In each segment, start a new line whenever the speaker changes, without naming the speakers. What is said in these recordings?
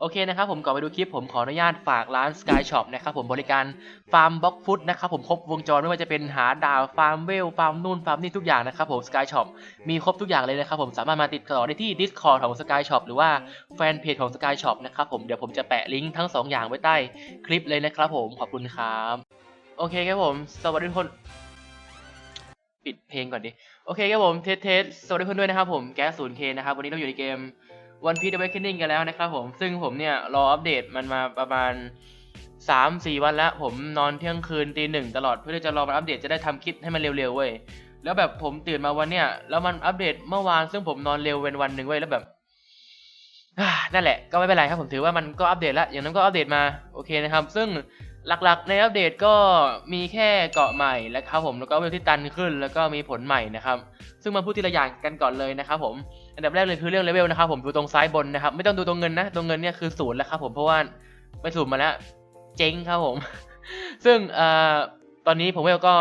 โอเคนะครับผมก่อนไปดูคลิปผมขออนุญาตฝากร้าน Sky Shop นะครับผมบริการฟาร์มบล็อกฟุตนะครับผมครบวงจรไม่ว่าจะเป็นหาดาวฟาร์มเวลฟาร์มนู่นฟาร์มนี่ทุกอย่างนะครับผม Sky Shop มีครบทุกอย่างเลยนะครับผมสามารถมาติดต่อได้ที่ Discord ของ Sky Shop หรือว่าแฟนเพจของ Sky Shop นะครับผมเดี๋ยวผมจะแปะลิงก์ทั้งสองอย่างไว้ใต้คลิปเลยนะครับผมขอบคุณครับโอเคครับผมสวัสดีทุกคนปิดเพลงก่อนดิโอเคครับผมเทสเทสสวัสดีเพื่อนด้วยนะครับผมแก๊สศูนย์เคนะครับวันนี้เราอยู่ในเกม One Piece Awakening กันแล้วนะครับผม ซึ่งผมเนี่ยรออัปเดตมันมาประมาณ 3-4 วันแล้ว ผมนอนเที่ยงคืนตีหนึ่งตลอดเพื่อที่จะรอมันอัปเดตจะได้ทำคลิปให้มันเร็วๆเว้ย แล้วแบบผมตื่นมาวันเนี้ยแล้วมันอัปเดตเมื่อวานซึ่งผมนอนเร็วเป็นวันหนึ่งเว้ยแล้วแบบนั่นแหละก็ไม่เป็นไรครับผมถือว่ามันก็อัปเดตแล้วอย่างนั้นก็อัปเดตมาโอเคนะครับ ซึ่งหลักๆ ในอัปเดตก็มีแค่เกาะใหม่แล้วครับผมแล้วก็เวลที่ตันขึ้น แล้วก็มีผลใหม่นะครับ ซึ่งมาพูดทีละอย่างกันก่อนเลยนะครับผม อันดับแรกเลยคือเรื่องเลเวลนะครับผมดูตรงซ้ายบนนะครับ ไม่ต้องดูตรงเงินนะตรงเงินเนี่ยคือศูนย์แล้วครับผมเพราะว่าไปศูนย์มาแล้ว เจ๊งครับผม ซึ่งอตอนนี้ผมเวลก็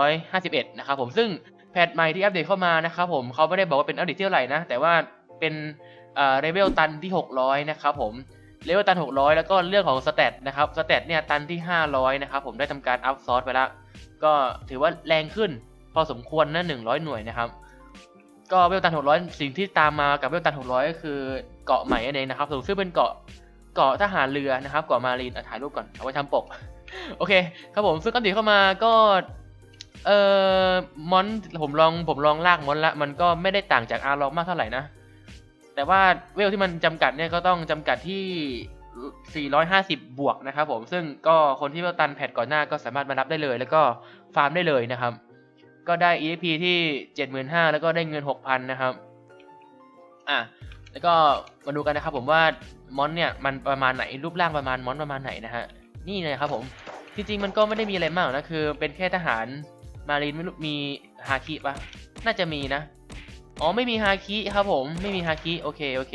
451 นะครับผมซึ่งแพทใหม่ที่อัปเดตเข้ามานะครับผมเขาไม่ได้บอกว่าเป็นอัปเดตเท่าไหร่นะ แต่ว่าเป็นเอ่อเลเวลตันที่ 600 นะครับผมเลเวลตัน 600 แล้วก็เรื่องของสเตตนะครับสเตตเนี่ยตันที่ 500 นะครับผมได้ทำการอัพซอร์สไปแล้ว ก็ถือว่าแรงขึ้นพอสมควรนะ 100 หน่วยนะครับ ก็เวลตัน600สิ่งที่ตามมากับเวลตัน600ก็คือเกาะใหม่นั่นเองนะครับซึ่งเป็นเกาะเกาะทหารเรือนะครับเกาะมารีนถ่ายรูปก่อนเอาไว้ทำปก โอเค ครับผมซึ่งอัปเดตเข้ามาก็เอ่อมอนผมลองผมลองลากมอนละมันก็ไม่ได้ต่างจากอาร์ล็อกมากเท่าไหร่นะ แต่ว่าเวลที่มันจำกัดเนี่ยก็ต้องจำกัดที่ 450 บวกนะครับผมซึ่งก็คนที่เวลตันแพทก่อนหน้าก็สามารถมารับได้เลย แล้วก็ฟาร์มได้เลยนะครับ ก็ได้ EXP ที่ 75,000 แล้วก็ได้เงิน 6,000 นะครับ อะ แล้วก็มาดูกันนะครับผมว่ามอนเนี่ยมันประมาณไหนรูปร่างประมาณมอนประมาณไหนนะฮะ นี่เลยครับผม จริงๆมันก็ไม่ได้มีอะไรมากหรอกนะคือ เป็นแค่ทหารมารีนไม่รู้มีฮาคิปะน่าจะมีนะ อ๋อไม่มีฮาคิครับผม ไม่มีฮาคิโอเคโอเค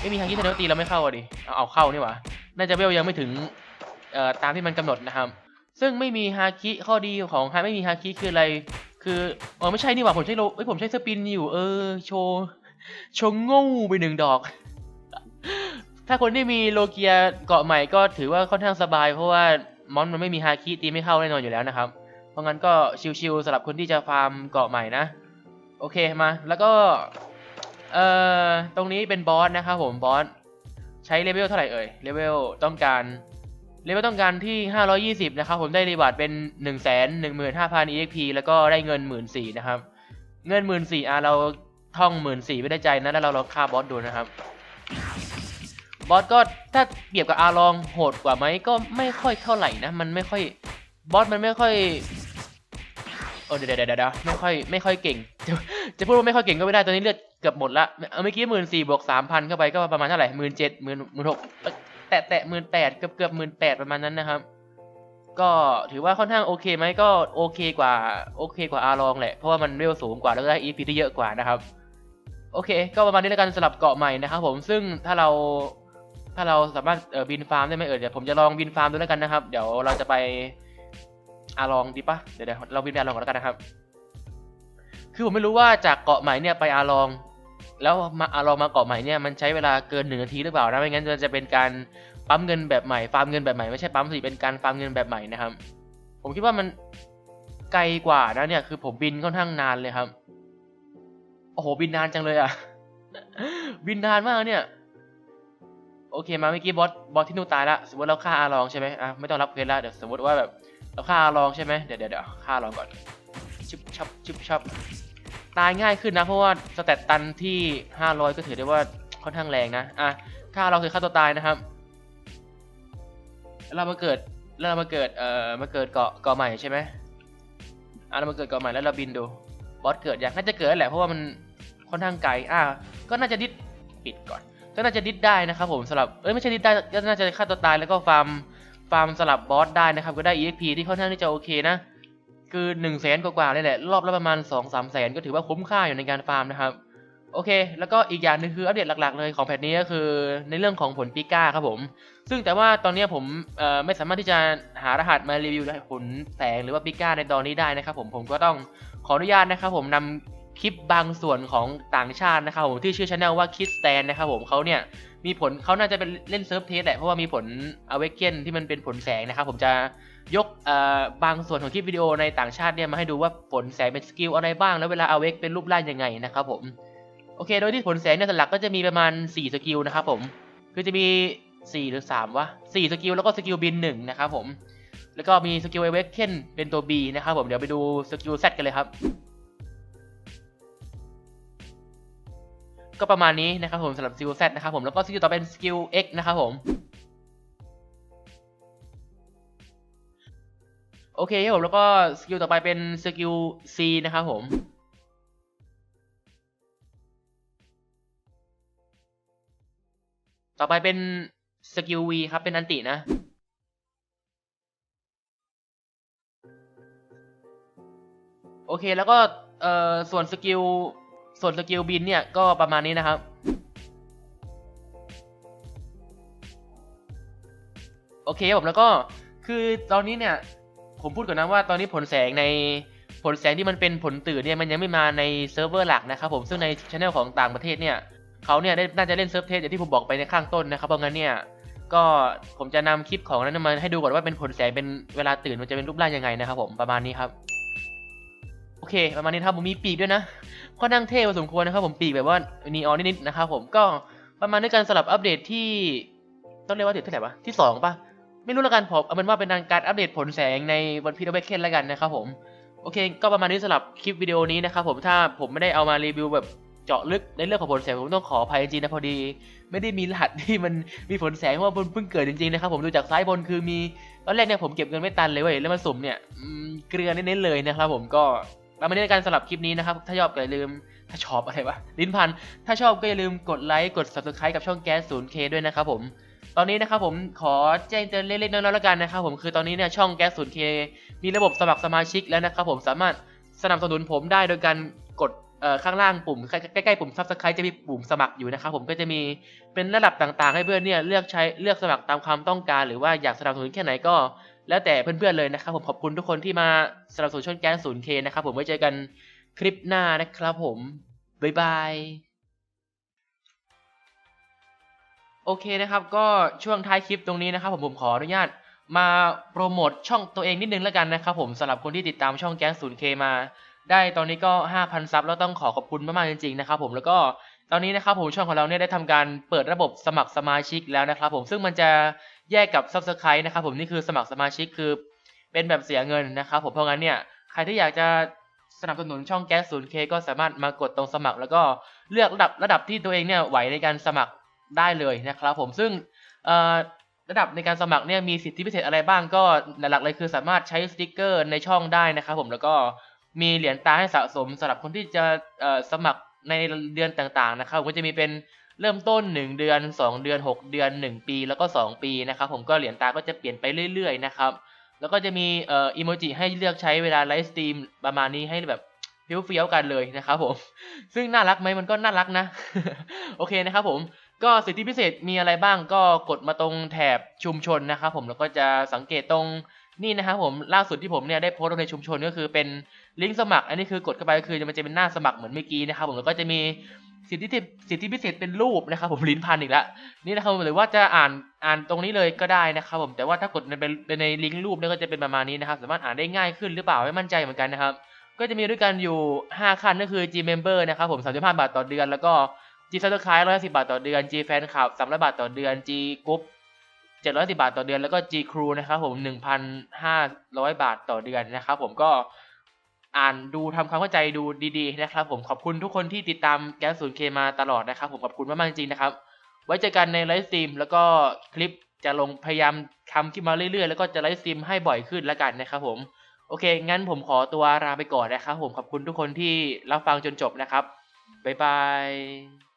ไม่มีฮาคิแสดงว่าตีเราไม่เข้าอะดิ เอาเอาเข้านี่หว่า น่าจะเวลยังไม่ถึงเอ่อตามที่มันกำหนดนะครับ ซึ่งไม่มีฮาคิข้อดีของฮาไม่มีฮาคิคืออะไร คือเออไม่ใช่นี่หว่าผมใช้โลเอ้ยผมใช้สปินอยู่ เออ โชว์โชว์ง่ไปหนึ่งดอก ถ้าคนที่มีโลเกียเกาะใหม่ก็ถือว่าค่อนข้างสบาย เพราะว่ามอนมันไม่มีฮาคิตีไม่เข้าแน่นอนอยู่แล้วนะครับ เพราะงั้นก็ชิวๆสำหรับคนที่จะฟาร์มเกาะใหม่นะ โอเคมา แล้วก็เอ่อตรงนี้เป็นบอสนะครับผมบอสใช้เลเวลเท่าไหร่เอ่ยเลเวลต้องการ เลเวลต้องการที่ 520 นะครับ ผมได้รีวาร์ดเป็น 1 1 5 0 0 0 EXP แล้วก็ได้เงิน 1 4 0 0 0นะครับ เงิน 1 4 0 0 0อะเราท่อง 1 4 0 0 0ไม่ได้ใจนะแล้วเราลองฆ่าบอสดูนะครับ บอสก็ถ้าเปรียบกับอาลองโหดกว่าไหมก็ไม่ค่อยเท่าไหร่นะ มันไม่ค่อยบอสมันไม่ค่อยโอ้เดี๋ยวเดี๋ยวเดี๋ยวไม่ค่อยไม่ค่อยเก่ง จะจะพูดว่าไม่ค่อยเก่งก็ไม่ได้ตอนนี้เลือดเกือบหมดละเอาเมื่อกี้หมื่นสี่บวกสามพันเข้าไปก็ประมาณเท่าไหร่หมื่นเจ็ดหมื่นหมื่นหก แตะแตะหมื่นแปดเกือบเกือบหมื่นแปดประมาณนั้นนะครับ ก็ถือว่าค่อนข้างโอเคไหมก็โอเคกว่าโอเคกว่าอาลองแหละเพราะว่ามันเวลสูงกว่าแล้วก็ได้ EP ที่เยอะกว่านะครับ โอเค ก็ประมาณนี้แล้วกันสำหรับเกาะใหม่นะครับ ผมซึ่งถ้าเราถ้าเราสามารถเออบินฟาร์มได้ไหมเออเดี๋ยวผมจะลองบินฟาร์มดูแล้วกันนะครับ เดี๋ยวเราจะไปอาลองดีปะเดี๋ยวเราบินไปอาลองก่อนแล้วกันนะครับ คือผมไม่รู้ว่าจากเกาะใหม่เนี่ยไปอาลอง แล้วมาอามาเกาะใหม่เนี่ยมันใช้เวลาเกินหนึ่งนาทีหรือเปล่านะไม่งั้นจะจะเป็นการปั๊มเงินแบบใหม่ฟาร์มเงินแบบใหม่ไม่ใช่ปั๊มสิเป็นการฟาร์มเงินแบบใหม่นะครับ ผมคิดว่ามันไกลกว่านะเนี่ยคือผมบินค่อนข้างนานเลยครับโอ้โหบินนานจังเลยอะ บินนานมากเนี่ยโอเคมาเมื่อกี้บอสบอสที่นู่นตายละสมมติเราฆ่าอาลองใช่ไหมอะไม่ต้องรับเควสละเดี๋ยวสมมติว่าแบบเราฆ่าอาลองใช่ไหมเดี๋ยวเดี๋ยวเดี๋ยวฆ่าอาลองก่อนชิบชับชิบชับ ตายง่ายขึ้นนะ เพราะว่าสเตตตันที่ห้าร้อยก็ถือได้ว่าค่อนข้างแรงนะ อะฆ่าเราคือฆ่าตัวตายนะครับ เรามาเกิดแล้วเรามาเกิด เอ่อ มาเกิดเกาะเกาะใหม่ใช่ไหมอะเรามาเกิดเกาะใหม่แล้วเราบินดู บอสเกิดยังน่าจะเกิดแหละเพราะว่ามันค่อนข้างไกล อะ ก็น่าจะดิดปิดก่อน ก็น่าจะดิดได้นะครับผมสำหรับ เอ้ยไม่ใช่ดิดได้ก็น่าจะฆ่าตัวตายแล้วก็ฟาร์ม ฟาร์มสลับบอสได้นะครับ ก็ได้ EXP ที่ค่อนข้างที่จะโอเคนะ คือ1นึ่งแสนกว่าๆเลยแหละ รอบละประมาณ2องสามแสนก็ถือว่าคุ้มค่าอยู่ในการฟาร์มนะครับโอเค แล้วก็อีกอย่างหนึงคืออัปเดตหลักๆเลยของแพทนี้ก็คือในเรื่องของผลปิก้าครับผม ซึ่งแต่ว่าตอนนี้ผมไม่สามารถที่จะหารหัสมารีวิวผลแสงหรือว่าปิก้าในตอนนี้ได้นะครับผม ผมก็ต้องขออนุญาตนะครับผมนำคลิปบางส่วนของต่างชาตินะครับผมที่ชื่อช anel ว่าคิดแ a นนะครับผมเขาเนี่ยมีผลเขาน่าจะเป็นเล่นเซิร์ฟเทสแหละเพราะว่ามีผลอเวกเกนที่มันเป็นผลแสงนะครับผมจะ ยกบางส่วนของคลิปวิดีโอในต่างชาติเนี่ยมาให้ดูว่าผลแสงเป็นสกิลอะไรบ้าง แล้วเวลาเอาเวกเป็นรูปร่างยังไงนะครับผม โอเค โดยที่ผลแสงเนี่ยหลักก็จะมีประมาณ 4 สกิลนะครับผม คือจะมี 4 หรือ 3วะ4สกิลแล้วก็สกิลบิน1นะครับผม แล้วก็มีสกิลอเวกเกนเป็นตัว B นะครับผม เดี๋ยวไปดูสกิล Z กันเลยครับ ก็ประมาณนี้นะครับผมสำหรับสกิล Z นะครับผม แล้วก็สกิลต่อเป็นสกิล X นะครับผม โอเคครับผมแล้วก็สกิลต่อไปเป็นสกิล C นะครับผมต่อไปเป็นสกิล V ครับเป็นอันตินะ โอเคแล้วก็เอ่อส่วนสกิลส่วนสกิลบินเนี่ยก็ประมาณนี้นะครับ โอเคครับผมแล้วก็คือตอนนี้เนี่ย ผมพูดก่อนนะว่าตอนนี้ผลแสงในผลแสงที่มันเป็นผลตื่นเนี่ยมันยังไม่มาในเซิร์ฟเวอร์หลักนะครับผมซึ่งในช anel ของต่างประเทศเนี่ยเขาเนี่ยได้น่าจะเล่นเซิร์ฟเทสอย่างที่ผมบอกไปในข้างต้นนะครับเพราะงั้นเนี่ยก็ผมจะนำคลิปของนั้นมาให้ดูก่อนว่าเป็นผลแสงเป็นเวลาตื่นมันจะเป็นรูปร่างยังไงนะครับผมประมาณนี้ครับโอเค ประมาณนี้ครับผมมีปีกด้วยนะค่อนข้งเท่พอสมควรนะครับผมปีกแบบว่านีออนนิดๆนะครับผมก็ประมาณนี้การสลับอัปเดตที่ต้องเรียกว่าเดตเท่าไหร่วะที่สองปะ ไม่รู้ละกันผมเอาเป็นว่าเป็นการอัปเดตผลแสงในวันพีดเวเคนแล้วกันนะครับผมโอเค ก็ประมาณนี้สำหรับคลิปวิดีโอนี้นะครับผมถ้าผมไม่ได้เอามารีวิวแบบเจาะลึกในเรื่องของผลแสงผมต้องขออภัยจริงนะพอดี ไม่ได้มีรหัสที่มันมีผลแสงเพราะว่าเพิ่งเกิดจริงๆนะครับผมดูจากซ้ายบนคือมีตอนแรกเนี่ยผมเก็บเงินไม่ตันเลยเว้ยแล้วมาสุ่มเนี่ยเกลือเน้นๆเลยนะครับผมก็ประมาณนี้ในการสลับคลิปนี้นะครับถ้าชอบก็อย่าลืมถ้าชอบอะไรวะลิ้นพันถ้าชอบก็อย่าลืมกดไลค์กด subscribe กับช่องแก๊ส 0K ด้วยนะครับผม ตอนนี้นะครับผมขอแจ้งเตือนเล็กๆน้อยๆแล้วกันนะครับผมคือตอนนี้เนี่ยช่องแก๊ส 0K มีระบบสมัครสมาชิกแล้วนะครับผมสามารถสนับสนุนผมได้โดยการกดข้างล่างปุ่มใกล้ๆปุ่ม subscribe จะมีปุ่มสมัครอยู่นะครับผมก็จะมีเป็นระดับต่างๆ ให้เพื่อนเนี่ยเลือกใช้เลือกสมัครตามความต้องการ หรือว่าอยากสนับสนุนแค่ไหนก็แล้วแต่เพื่อนๆเลยนะครับผมขอบคุณทุกคนที่มาสนับสนุนช่องแก๊ส 0K นะครับผมไว้เจอกันคลิปหน้านะครับผมบ๊ายบาย โอเคนะครับก็ช่วงท้ายคลิปตรงนี้นะครับผมผมขออนุญาตมาโปรโมทช่องตัวเองนิดนึงแล้วกันนะครับผมสำหรับคนที่ติดตามช่องแก๊ส 0K มา ได้ตอนนี้ก็ 5,000 ซับแล้วต้องขอขอบคุณมากๆจริงๆนะครับผมแล้วก็ตอนนี้นะครับผมช่องของเราเนี่ยได้ทำการเปิดระบบสมัครสมาชิกแล้วนะครับผมซึ่งมันจะแยกกับ Subscribe นะครับผมนี่คือสมัครสมาชิกคือ เป็นแบบเสียเงินนะครับผมเพราะงั้นเนี่ยใครที่อยากจะสนับสนุนช่องแก๊ส 0K ก็สามารถมากดตรงสมัคร แล้วก็เลือกระดับระดับที่ตัวเองเนี่ยไหวในการสมัคร ได้เลยนะครับผมซึ่งระดับในการสมัครเนี่ยมีสิทธิพิเศษอะไรบ้างก็หลักๆเลยคือสามารถใช้สติกเกอร์ในช่องได้นะครับผมแล้วก็มีเหรียญตาให้สะสมสำหรับคนที่จะสมัครในเดือนต่างๆนะครับก็จะมีเป็นเริ่มต้น 1 เดือน 2 เดือน 6 เดือน 1 ปี แล้วก็ 2 ปีนะครับผมก็เหรียญตาก็จะเปลี่ยนไปเรื่อยๆนะครับแล้วก็จะมีเอ่ออีโมจิให้เลือกใช้เวลาไลฟ์สตรีมประมาณนี้ให้แบบเฟี้ยวๆกันเลยนะครับผม ซึ่งน่ารักไหมมันก็น่ารักนะ โอเคนะครับผม ก็สิทธิพิเศษมีอะไรบ้างก็กดมาตรงแถบชุมชนนะครับผมแล้วก็จะสังเกตตรงนี่นะครับผมล่าสุดที่ผมเนี่ยได้โพสต์ลงในชุมชนก็คือเป็นลิงก์สมัคร อันนี้คือกดเข้าไปก็คือมันจะเป็นหน้าสมัครเหมือนเมื่อกี้นะครับผมแล้วก็จะมีสิทธิสิทธิพิเศษเป็นรูปนะครับผมลิ้นพันอีกแล้วนี่นะครับหรือว่าจะอ่านอ่านตรงนี้เลยก็ได้นะครับผมแต่ว่าถ้ากดเป็นเป็นในลิงก์รูปเนี่ยก็จะเป็นประมาณนี้นะครับสามารถอ่านได้ง่ายขึ้นหรือเปล่าไม่มั่นใจเหมือนกันนะครับก็จะมีด้วยกันอยู่ 5 ขั้นก็คือ G Member นะครับผม35บาทต่อเดือน แล้วก็ G Subscribe 110บาทต่อเดือน G Fan Club 300บาทต่อเดือน G Group 710บาทต่อเดือนแล้วก็ G Crew นะครับผม1,500บาทต่อเดือนนะครับผมก็อ่านดูทำความเข้าใจดูดีๆนะครับผมขอบคุณทุกคนที่ติดตามแก๊ส 0K มาตลอดนะครับผมขอบคุณมากๆจริงนะครับ ไว้เจอกันในไลฟ์สตรีมแล้วก็คลิปจะลงพยายามทำคลิปมาเรื่อยๆ แล้วก็จะไลฟ์สตรีมให้บ่อยขึ้นล้วกันนะครับผมโอเค งั้นผมขอตัวลาไปก่อนนะครับผมขอบคุณทุกคนที่รับฟังจนจบนะครับบ๊ายบาย